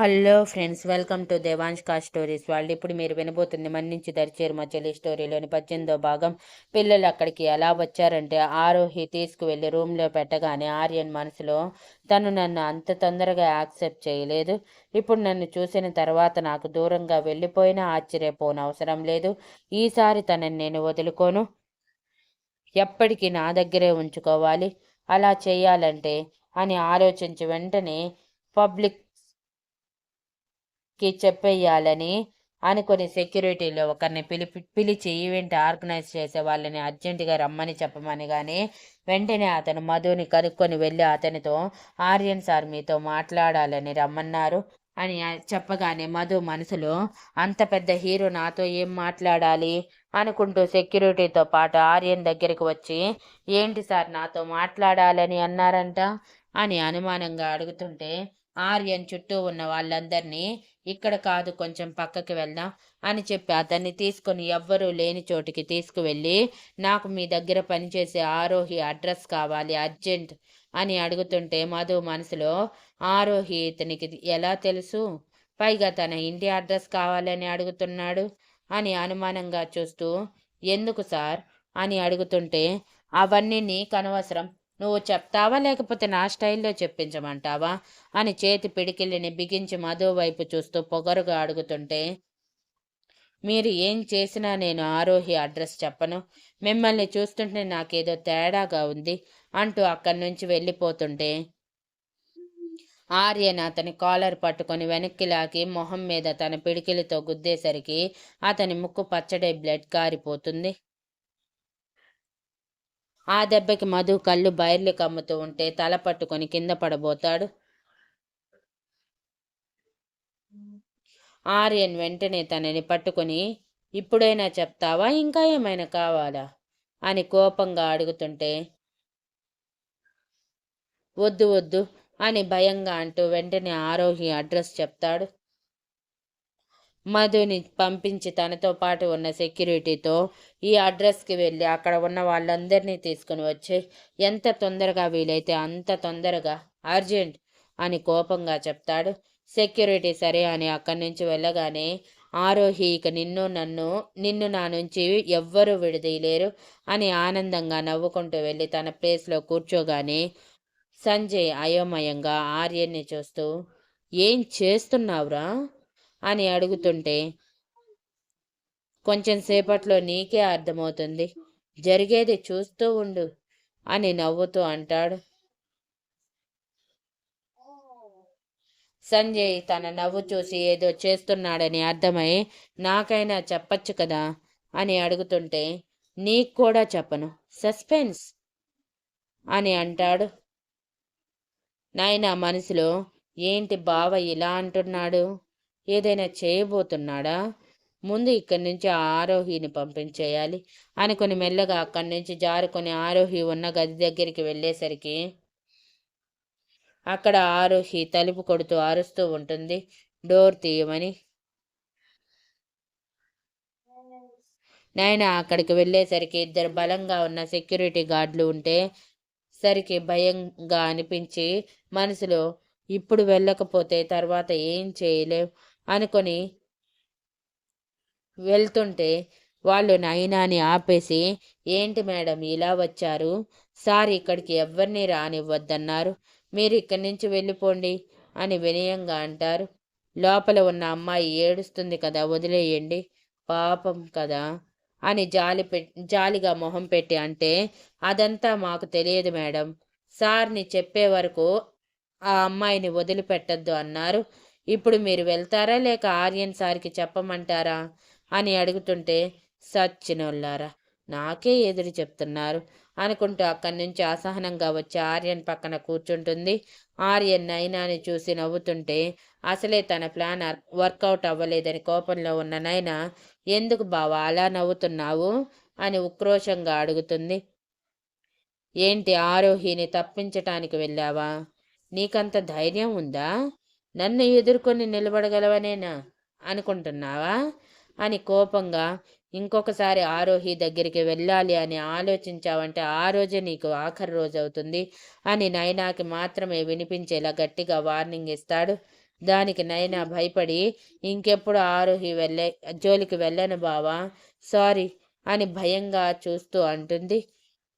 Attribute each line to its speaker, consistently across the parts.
Speaker 1: Hello friends welcome to Devansh కా stories వాళ్ళు ఇప్పుడు మీరు వినబోతుంది మన్నించి దరిచేరు మచ్చలి స్టోరీలోని పద్దెనిమిదో భాగం. పిల్లలు అక్కడికి ఎలా వచ్చారంటే ఆరోహి తీసుకువెళ్ళి రూమ్లో పెట్టగానే ఆర్యన్ మనసులో తను నన్ను అంత తొందరగా యాక్సెప్ట్ చేయలేదు. ఇప్పుడు నన్ను చూసిన తర్వాత నాకు దూరంగా వెళ్ళిపోయినా ఆశ్చర్యపోను అవసరం లేదు. ఈసారి తనని నేను వదులుకోను. ఎప్పటికీ నా దగ్గరే ఉంచుకోవాలి. అలా చేయాలంటే అని ఆలోచించి వెంటనే పబ్లిక్ కి చెప్పేయాలని అనుకుని సెక్యూరిటీలో ఒకరిని పిలిపి పిలిచి ఈవెంట్ ఆర్గనైజ్ చేసే వాళ్ళని అర్జెంటుగా రమ్మని చెప్పమని కానీ వెంటనే అతను మధుని కనుక్కొని వెళ్ళి అతనితో ఆర్యన్ సార్ మీతో మాట్లాడాలని రమ్మన్నారు అని చెప్పగానే మధు మనసులో అంత పెద్ద హీరో నాతో ఏం మాట్లాడాలి? అనుకుంటూ సెక్యూరిటీతో పాటు ఆర్యన్ దగ్గరికి వచ్చి ఏంటి సార్ నాతో మాట్లాడాలని అన్నారంట అని అనుమానంగా అడుగుతుంటే ఆర్యన్ చుట్టూ ఉన్న వాళ్ళందరినీ ఇక్కడ కాదు కొంచెం పక్కకి వెళ్దాం అని చెప్పి అతన్ని తీసుకొని ఎవ్వరూ లేని చోటికి తీసుకువెళ్ళి నాకు మీ దగ్గర పనిచేసే ఆరోహి అడ్రస్ కావాలి అర్జెంట్ అని అడుగుతుంటే మధు మనసులో ఆరోహి ఇతనికి ఎలా తెలుసు? పైగా తన ఇంటి అడ్రస్ కావాలని అడుగుతున్నాడు అని అనుమానంగా చూస్తూ ఎందుకు సార్? అని అడుగుతుంటే అవన్నీ నీకు అనవసరం. నువ్వు చెప్తావా లేకపోతే నా స్టైల్లో చెప్పించమంటావా? అని చేతి పిడికిలిని బిగించి మధు వైపు చూస్తూ పొగరుగా అడుగుతుంటే మీరు ఏం చేసినా నేను ఆరోహి అడ్రస్ చెప్పను. మిమ్మల్ని చూస్తుంటే నాకేదో తేడాగా ఉంది అంటూ అక్కడి నుంచి వెళ్ళిపోతుంటే ఆర్యన్ అతని కాలర్ పట్టుకొని వెనక్కి లాగి మొహం మీద తన పిడికిలితో గుద్దేసరికి అతని ముక్కు పచ్చడి బ్లడ్ కారిపోతుంది ఆ దెబ్బకి మధు కళ్ళు బయర్లు కమ్ముతూ ఉంటే తల పట్టుకొని కింద పడబోతాడు. ఆర్యన్ వెంటనే తనని పట్టుకొని ఇప్పుడైనా చెప్తావా? ఇంకా ఏమైనా కావాలా? అని కోపంగా అడుగుతుంటే వద్దు వద్దు అని భయంగా అంటూ వెంటనే ఆరోహి అడ్రస్ చెప్తాడు. మధుని పంపించి తనతో పాటు ఉన్న సెక్యూరిటీతో ఈ అడ్రస్కి వెళ్ళి అక్కడ ఉన్న వాళ్ళందరినీ తీసుకుని వచ్చి ఎంత తొందరగా వీలైతే అంత తొందరగా అర్జెంట్ అని కోపంగా చెప్తాడు. సెక్యూరిటీ సరే అని అక్కడి నుంచి వెళ్ళగానే ఆరోహి ఇక నిన్ను నన్ను నిన్ను నా నుంచి ఎవ్వరూ విడదీయలేరు అని ఆనందంగా నవ్వుకుంటూ వెళ్ళి తన ప్లేస్లో కూర్చోగానే సంజయ్ అయోమయంగా ఆర్యన్ని చూస్తూ ఏం చేస్తున్నావురా? అని అడుగుతుంటే కొంచెం సేపట్లో నీకే అర్థమవుతుంది. జరిగేది చూస్తూ ఉండు అని నవ్వుతూ అంటాడు. సంజయ్ తన నవ్వు చూసి ఏదో చేస్తున్నాడని అర్థమై నాకైనా చెప్పచ్చు కదా అని అడుగుతుంటే నీకు కూడా చెప్పను. సస్పెన్స్ అని అంటాడు. నాయన మనసులో ఏంటి బావ ఇలా అంటున్నాడు? ఏదైనా చేయబోతున్నాడా? ముందు ఇక్కడి నుంచి ఆ ఆరోహిని పంపించేయాలి. అనుకుని మెల్లగా అక్కడి నుంచి జారుకొని ఆరోహి ఉన్న గది దగ్గరికి వెళ్ళేసరికి అక్కడ ఆరోహి తలుపు కొడుతూ అరుస్తూ ఉంటుంది. డోర్ తీయమని. నాయన అక్కడికి వెళ్ళేసరికి ఇద్దరు బలంగా ఉన్న సెక్యూరిటీ గార్డులు ఉంటే సరికి భయంగా అనిపించి మనసులో ఇప్పుడు వెళ్ళకపోతే తర్వాత ఏం చేయలేం? అనుకొని వెళ్తుంటే వాళ్ళు నయనాన్ని ఆపేసి ఏంటి మేడం ఇలా వచ్చారు? సార్ ఇక్కడికి ఎవరిని రానివ్వద్దన్నారు. మీరు ఇక్కడి నుంచి వెళ్ళిపోండి అని వినయంగా అంటారు. లోపల ఉన్న అమ్మాయి ఏడుస్తుంది కదా వదిలేయండి పాపం కదా అని జాలి పె జాలిగా మొహం పెట్టి అంటే అదంతా మాకు తెలియదు మేడం. సార్ని చెప్పే వరకు ఆ అమ్మాయిని వదిలిపెట్టద్దు అన్నారు. ఇప్పుడు మీరు వెళ్తారా లేక ఆర్యన్ సార్కి చెప్పమంటారా? అని అడుగుతుంటే సచ్చినోళ్ళారా నాకే ఎదురు చెప్తున్నారు అనుకుంటూ అక్కడి నుంచి అసహనంగా వచ్చి ఆర్యన్ పక్కన కూర్చుంటుంది. ఆర్యన్ నైనాని చూసి నవ్వుతుంటే అసలే తన ప్లాన్ వర్కౌట్ అవ్వలేదని కోపంలో ఉన్న నైనా ఎందుకు బావా అలా నవ్వుతున్నావు? అని ఉక్రోషంగా అడుగుతుంది. ఏంటి ఆరోహిని తప్పించటానికి వెళ్ళావా? నీకంత ధైర్యం ఉందా? నన్ను ఎదుర్కొని నిలబడగలవనేనా అనుకుంటున్నావా? అని కోపంగా ఇంకొకసారి ఆరోహి దగ్గరికి వెళ్ళాలి అని ఆలోచించావంటే ఆ రోజే నీకు ఆఖరి రోజు అవుతుంది అని నైనాకి మాత్రమే వినిపించేలా గట్టిగా వార్నింగ్ ఇస్తాడు. దానికి నైనా భయపడి ఇంకెప్పుడు ఆరోహి వెళ్ళే జోలికి వెళ్ళను బావా సారీ అని భయంగా చూస్తూ అంటుంది.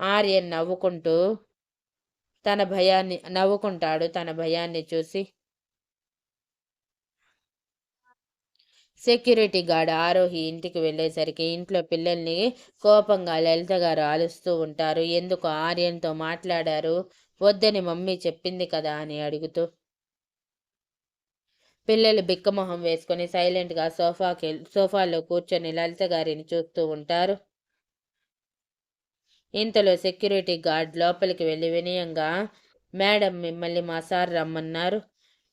Speaker 1: ఆర్యన్ నవ్వుకుంటూ తన భయాన్ని నవ్వుకుంటాడు తన భయాన్ని చూసి. సెక్యూరిటీ గార్డ్ ఆరోహి ఇంటికి వెళ్ళేసరికి ఇంట్లో పిల్లల్ని కోపంగా లలిత గారు ఆలుస్తూ ఉంటారు. ఎందుకు ఆర్యన్తో మాట్లాడారు? వద్దని మమ్మీ చెప్పింది కదా అని అడుగుతూ. పిల్లలు బిక్కమొహం వేసుకొని సైలెంట్గా సోఫాకి సోఫాలో కూర్చొని లలిత గారిని చూస్తూ ఉంటారు. ఇంతలో సెక్యూరిటీ గార్డ్ లోపలికి వెళ్ళి వినయంగా మేడం మిమ్మల్ని మా సార్ రమ్మన్నారు.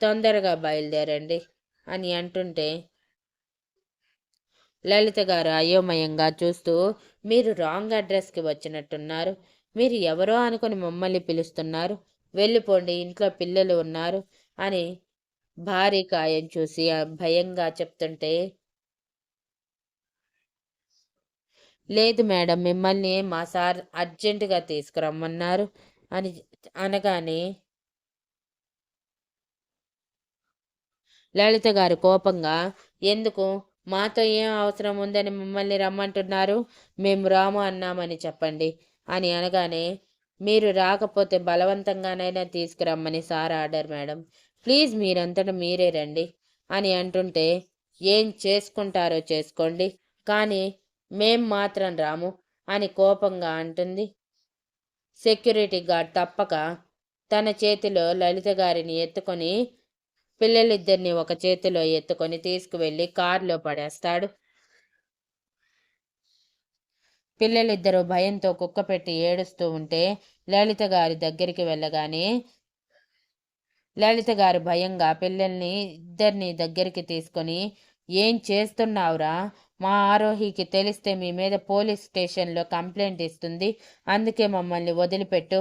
Speaker 1: తొందరగా బయలుదేరండి అని అంటుంటే లలిత గారు అయోమయంగా చూస్తూ మీరు రాంగ్ అడ్రస్కి వచ్చినట్టున్నారు. మీరు ఎవరో అనుకుని మమ్మల్ని పిలుస్తున్నారు. వెళ్ళిపోండి ఇంట్లో పిల్లలు ఉన్నారు అని భారీ కాయం చూసి భయంగా చెప్తుంటే లేదు మేడం మిమ్మల్ని మా సార్ అర్జెంటుగా తీసుకురమ్మన్నారు అని అనగానే లలిత గారు కోపంగా ఎందుకు? మాతో ఏం అవసరం ఉందని మమ్మల్ని రమ్మంటున్నారు? మేము రాము అన్నామని చెప్పండి. అని అనగానే మీరు రాకపోతే బలవంతంగానైనా తీసుకురమ్మని సార్ ఆర్డర్ మేడం. ప్లీజ్ మీరంతటా మీరే రండి. అని అంటుంటే ఏం చేసుకుంటారో చేసుకోండి. కానీ మేం మాత్రం రాము అని కోపంగా అంటుంది. సెక్యూరిటీ గార్డ్ తప్పక తన చేతిలో లలిత గారిని ఎత్తుకొని పిల్లలిద్దరిని ఒక చేతిలో ఎత్తుకొని తీసుకువెళ్ళి కారులో పడేస్తాడు. పిల్లలిద్దరూ భయంతో కుక్క పెట్టి ఏడుస్తూ ఉంటే లలిత గారి దగ్గరికి వెళ్ళగానే లలిత గారు భయంగా పిల్లల్ని ఇద్దరిని దగ్గరికి తీసుకొని ఏం చేస్తున్నావురా? మా ఆరోహికి తెలిస్తే మీ మీద పోలీస్ స్టేషన్లో కంప్లైంట్ ఇస్తుంది. అందుకే మమ్మల్ని వదిలిపెట్టు.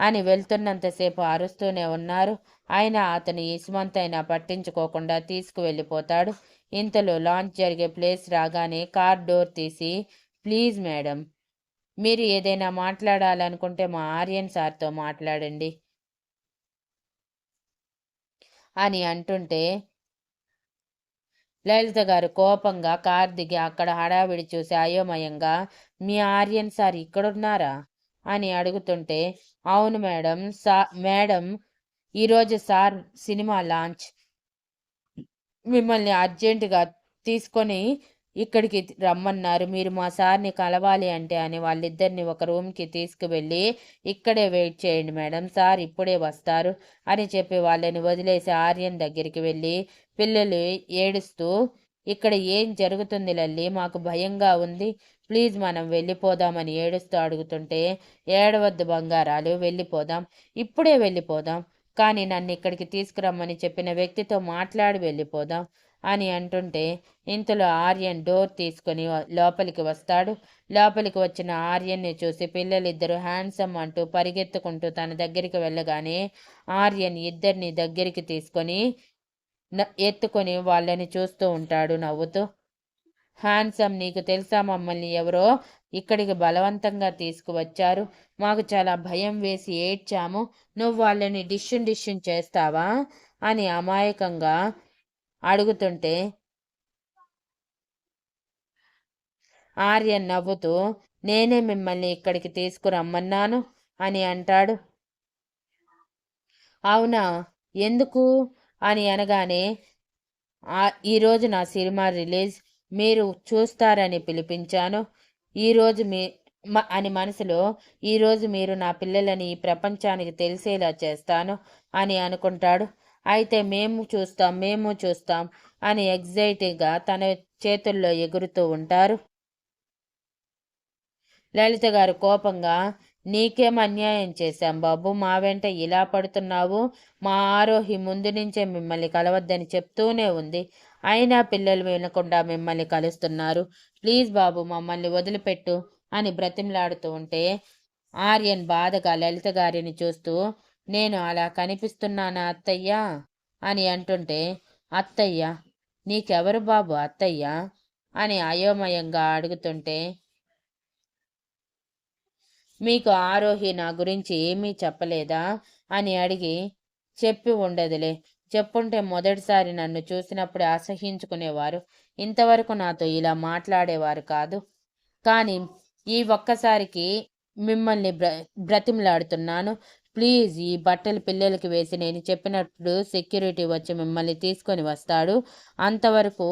Speaker 1: అని వెళ్తున్నంతసేపు అరుస్తూనే ఉన్నారు. అయినా అతను ఇసుమంతైనా పట్టించుకోకుండా తీసుకువెళ్ళిపోతాడు. ఇంతలో లాంచ్ జరిగే ప్లేస్ రాగానే కార్ డోర్ తీసి ప్లీజ్ మేడం మీరు ఏదైనా మాట్లాడాలనుకుంటే మా ఆర్యన్ సార్తో మాట్లాడండి అని అంటుంటే లలిత గారు కోపంగా కార్ దిగి అక్కడ హడావిడి చూసి అయోమయంగా మీ ఆర్యన్ సార్ ఇక్కడున్నారా? అని అడుగుతుంటే అవును మేడం సా మేడం ఈరోజు సార్ సినిమా లాంచ్. మిమ్మల్ని అర్జెంటుగా తీసుకొని ఇక్కడికి రమ్మన్నారు. మీరు మా సార్ని కలవాలి అంటే అని వాళ్ళిద్దరిని ఒక రూమ్కి తీసుకువెళ్ళి ఇక్కడే వెయిట్ చేయండి మేడం సార్ ఇప్పుడే వస్తారు అని చెప్పి వాళ్ళని వదిలేసి ఆర్యన్ దగ్గరికి వెళ్ళి పిల్లలు ఏడుస్తూ ఇక్కడ ఏం జరుగుతుంది లల్లి? మాకు భయంగా ఉంది. ప్లీజ్ మనం వెళ్ళిపోదామని ఏడుస్తూ అడుగుతుంటే ఏడవద్దు బంగారాలు వెళ్ళిపోదాం ఇప్పుడే వెళ్ళిపోదాం కానీ నన్ను ఇక్కడికి తీసుకురమ్మని చెప్పిన వ్యక్తితో మాట్లాడి వెళ్ళిపోదాం అని అంటుంటే ఇంతలో ఆర్యన్ డోర్ తీసుకొని లోపలికి వస్తాడు. లోపలికి వచ్చిన ఆర్యన్ని చూసి పిల్లలిద్దరూ హ్యాండ్సమ్ అంటూ పరిగెత్తుకుంటూ తన దగ్గరికి వెళ్ళగానే ఆర్యన్ ఇద్దరిని దగ్గరికి తీసుకొని ఎత్తుకొని వాళ్ళని చూస్తూ ఉంటాడు నవ్వుతూ. హ్యాండ్సమ్ నీకు తెలుసా మమ్మల్ని ఎవరో? ఇక్కడికి బలవంతంగా తీసుకువచ్చారు. మాకు చాలా భయం వేసి ఏడ్చాము. నువ్వు వాళ్ళని డిష్యున్ డిష్యున్ చేస్తావా? అని అమాయకంగా అడుగుతుంటే ఆర్యన్ నవ్వుతూ నేనే మిమ్మల్ని ఇక్కడికి తీసుకురమ్మన్నాను అని అంటాడు. అవునా? ఎందుకు? అని అనగానే ఈరోజు నా సినిమా రిలీజ్ మీరు చూస్తారని పిలిపించాను. ఈరోజు మీ అని మనసులో ఈరోజు మీరు నా పిల్లలని ఈ ప్రపంచానికి తెలిసేలా చేస్తాను అని అనుకుంటాడు. అయితే మేము చూస్తాం మేము చూస్తాం అని ఎగ్జైటీగా తన చేతుల్లో ఎగురుతూ ఉంటారు. లలిత గారు కోపంగా నీకేం అన్యాయం చేశాం బాబు? మా వెంట ఇలా పడుతున్నావు? మా ఆరోహి ముందు నుంచే మిమ్మల్ని కలవద్దని చెప్తూనే ఉంది. అయినా పిల్లలు వినకుండా మిమ్మల్ని కలుస్తున్నారు. ప్లీజ్ బాబు మమ్మల్ని వదిలిపెట్టు అని బ్రతిమలాడుతూ ఉంటే ఆర్యన్ బాధగా లలిత గారిని చూస్తూ నేను అలా కనిపిస్తున్నానా అత్తయ్య? అని అంటుంటే అత్తయ్య నీకెవరు బాబు అత్తయ్య? అని అయోమయంగా అడుగుతుంటే మీకు ఆరోహి నా గురించి ఏమీ చెప్పలేదా? అని అడిగి చెప్పి ఉండదులే. చెప్పుంటే మొదటిసారి నన్ను చూసినప్పుడే అసహించుకునేవారు. ఇంతవరకు నాతో ఇలా మాట్లాడేవారు కాదు. కానీ ఈ ఒక్కసారికి మిమ్మల్ని బ్ర బ్రతిమలాడుతున్నాను. ప్లీజ్ ఈ బట్టలు పిల్లలకి వేసి నేను చెప్పినప్పుడు సెక్యూరిటీ వచ్చి మిమ్మల్ని తీసుకొని వస్తాడు. అంతవరకు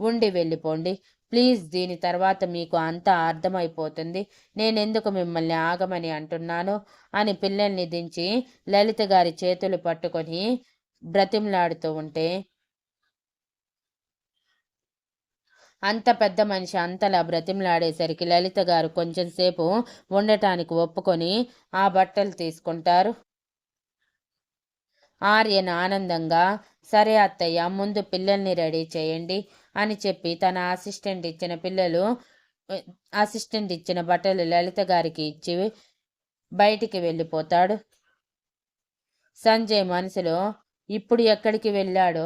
Speaker 1: ఉండి వెళ్ళిపోండి. ప్లీజ్ దీని తర్వాత మీకు అంతా అర్థమైపోతుంది. నేనెందుకు మిమ్మల్ని ఆగమని అంటున్నాను? అని పిల్లల్ని దించి లలిత గారి చేతులు పట్టుకొని బ్రతిమలాడుతూ ఉంటే అంత పెద్ద మనిషి అంతలా బ్రతిమలాడేసరికి లలిత గారు కొంచెం సేపు ఉండటానికి ఒప్పుకొని ఆ బట్టలు తీసుకుంటారు. ఆర్యన్ ఆనందంగా సరే అత్తయ్య ముందు పిల్లల్ని రెడీ చేయండి. అని చెప్పి తన అసిస్టెంట్ ఇచ్చిన పిల్లలు అసిస్టెంట్ ఇచ్చిన బట్టలు లలిత గారికి ఇచ్చి బయటికి వెళ్ళిపోతాడు. సంజయ్ మనసులో ఇప్పుడు ఎక్కడికి వెళ్ళాడో?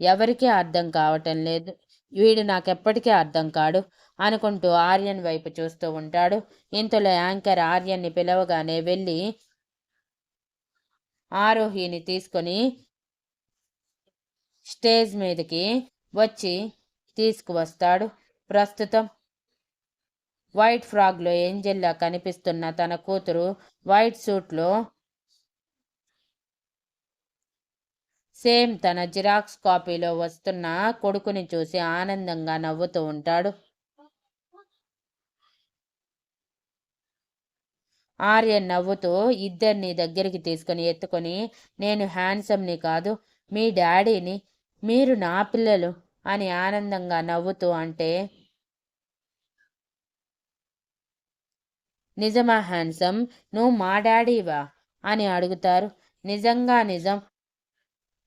Speaker 1: ఎవరికీ అర్థం కావటం లేదు. వీడు నాకెప్పటికీ అర్థం కాడు అనుకుంటూ ఆర్యన్ వైపు చూస్తూ ఉంటాడు. ఇంతలో యాంకర్ ఆర్యన్ని పిలవగానే వెళ్ళి ఆరోహిని తీసుకొని స్టేజ్ మీదకి వచ్చి తీసుకువస్తాడు. ప్రస్తుతం వైట్ ఫ్రాగ్లో ఏంజెల్లా కనిపిస్తున్న తన కూతురు వైట్ సూట్లో సేమ్ తన జిరాక్స్ కాపీలో వస్తున్న కొడుకుని చూసి ఆనందంగా నవ్వుతూ ఉంటాడు. ఆర్యన్ నవ్వుతూ ఇద్దరిని దగ్గరికి తీసుకొని ఎత్తుకొని నేను హ్యాండ్సమ్ని కాదు మీ డాడీని మీరు నా పిల్లలు అని ఆనందంగా నవ్వుతూ అంటే నిజమా హ్యాండ్సమ్? నువ్వు మా డాడీవా? అని అడుగుతారు. నిజంగా నిజం.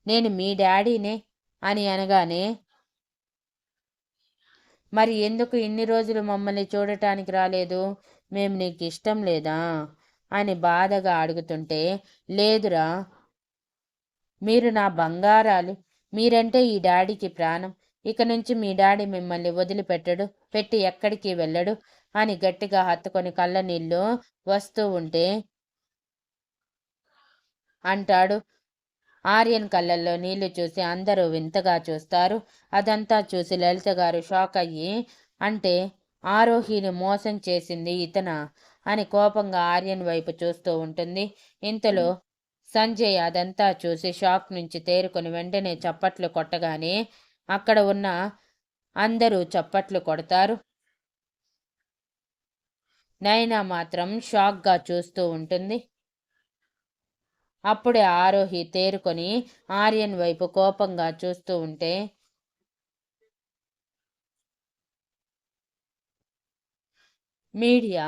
Speaker 1: నేను మీ డాడీనే అని అనగానే మరి ఎందుకు ఇన్ని రోజులు మమ్మల్ని చూడటానికి రాలేదు? మేము నీకు ఇష్టం లేదా? అని బాధగా అడుగుతుంటే లేదురా. మీరు నా బంగారాలు. మీరంటే ఈ డాడీకి ప్రాణం. ఇక నుంచి మీ డాడీ మిమ్మల్ని వదిలిపెట్టడు పెట్టి ఎక్కడికి వెళ్ళడు అని గట్టిగా హత్తుకొని కళ్ళ నీళ్ళు వస్తూ ఉంటే అంటాడు. ఆర్యన్ కళ్ళల్లో నీళ్ళు చూసి అందరూ వింతగా చూస్తారు. అదంతా చూసి లలిత గారు షాక్ అయ్యి అంటే ఆరోహిని మోసం చేసింది ఇతన అని కోపంగా ఆర్యన్ వైపు చూస్తూ ఉంటుంది. ఇంతలో సంజయ్ అదంతా చూసి షాక్ నుంచి తేరుకొని వెంటనే చప్పట్లు కొట్టగానే అక్కడ ఉన్న అందరూ చప్పట్లు కొడతారు. నైనా మాత్రం షాక్గా చూస్తూ ఉంటుంది. అప్పుడే ఆరోహి తేరుకొని ఆర్యన్ వైపు కోపంగా చూస్తూ ఉంటే మీడియా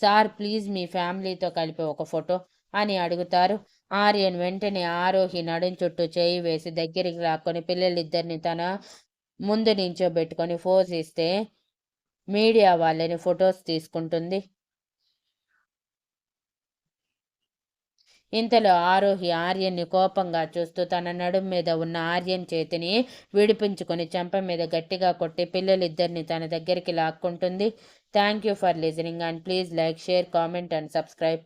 Speaker 1: సార్ ప్లీజ్ మీ ఫ్యామిలీతో కలిపి ఒక ఫోటో అని అడుగుతారు. ఆర్యన్ వెంటనే ఆరోహి నడుం చుట్టూ చేయి వేసి దగ్గరికి లాక్కొని పిల్లలిద్దరిని తన ముందు నించోబెట్టుకొని ఫోజ్ ఇస్తే మీడియా వాళ్ళని ఫొటోస్ తీసుకుంటుంది. ఇంతలో ఆరోహి ఆర్యన్ని కోపంగా చూస్తూ తన నడుం మీద ఉన్న ఆర్యన్ చేతిని విడిపించుకొని చెంప మీద గట్టిగా కొట్టి పిల్లలిద్దరిని తన దగ్గరికి లాక్కుంటుంది. Thank you for listening and please like share comment and subscribe